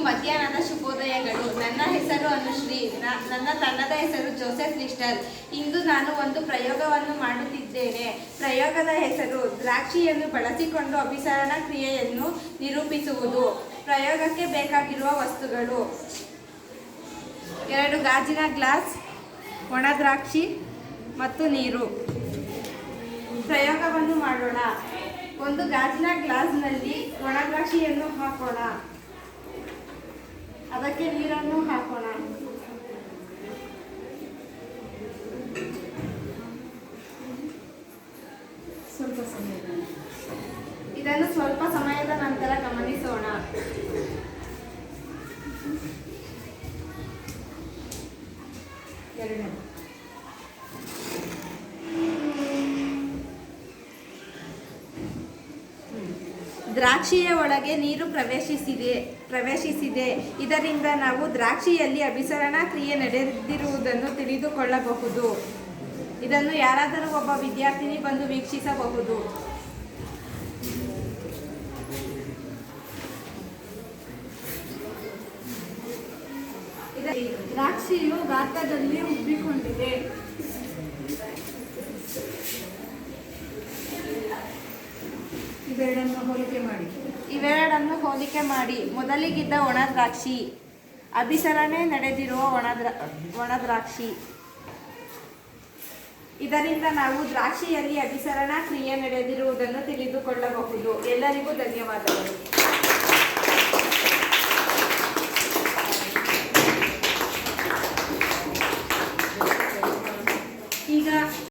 ಮಧ್ಯಾಹ್ನದ ಶುಭೋದಯಗಳು. ನನ್ನ ಹೆಸರು ಅನುಶ್ರೀ. ನನ್ನ ತಂಡದ ಹೆಸರು ಜೋಸೆಫ್ ಲಿಸ್ಟರ್. ಇಂದು ನಾನು ಒಂದು ಪ್ರಯೋಗವನ್ನು ಮಾಡುತ್ತಿದ್ದೇನೆ. ಪ್ರಯೋಗದ ಹೆಸರು ದ್ರಾಕ್ಷಿಯನ್ನು ಬಳಸಿಕೊಂಡು ಅಭಿಸರಣ ಕ್ರಿಯೆಯನ್ನು ನಿರೂಪಿಸುವುದು. ಪ್ರಯೋಗಕ್ಕೆ ಬೇಕಾಗಿರುವ ವಸ್ತುಗಳು. ಎರಡು ಗಾಜಿನ ಗ್ಲಾಸ್ ಒಣ ದ್ರಾಕ್ಷಿ ಮತ್ತು ನೀರು. ಪ್ರಯೋಗವನ್ನು ಮಾಡೋಣ. ಒಂದು ಗಾಜಿನ ಗ್ಲಾಸ್ನಲ್ಲಿ ಒಣ ದ್ರಾಕ್ಷಿಯನ್ನು ಹಾಕೋಣ. ಅದಕ್ಕೆ ನೀರನ್ನು ಹಾಕೋಣ. ಸ್ವಲ್ಪ ಸಮಯ ಇದನ್ನು ಸ್ವಲ್ಪ ಸಮಯದ ನಂತರ ಗಮನಿಸೋಣ. ಎರಡನೇ. ದ್ರಾಕ್ಷಿಯ ಒಳಗೆ ನೀರು ಪ್ರವೇಶಿಸಿದೆ ಪ್ರವೇಶಿಸಿದೆ. ಇದರಿಂದ ನಾವು ದ್ರಾಕ್ಷಿಯಲ್ಲಿ ಅಭಿಸರಣ ಕ್ರಿಯೆ ನಡೆದಿರುವುದನ್ನು ತಿಳಿದುಕೊಳ್ಳಬಹುದು. ಇದನ್ನು ಯಾರಾದರೂ ಒಬ್ಬ ವಿದ್ಯಾರ್ಥಿನಿ ಬಂದು ವೀಕ್ಷಿಸಬಹುದು. ದ್ರಾಕ್ಷಿಯು ಗಾತ್ರದಲ್ಲಿ ಉಬ್ಬಿಕೊಂಡಿದೆ. ಇವೆರಡನ್ನು ಹೋಲಿಕೆ ಮಾಡಿ. ಇವೆರಡನ್ನು ಹೋಲಿಕೆ ಮಾಡಿ. ಮೊದಲಿಗಿದ್ದ ಒಣ ದ್ರಾಕ್ಷಿ ಅಭಿಸರಣೆ ನಡೆದಿರುವ ಒಣ ಒಣ ದ್ರಾಕ್ಷಿ ಇದರಿಂದ ನಾವು ದ್ರಾಕ್ಷಿಯಲ್ಲಿ ಅಭಿಸರಣ ಕ್ರಿಯೆ ನಡೆದಿರುವುದನ್ನು ತಿಳಿದುಕೊಳ್ಳಬಹುದು. ಎಲ್ಲರಿಗೂ ಧನ್ಯವಾದಗಳು.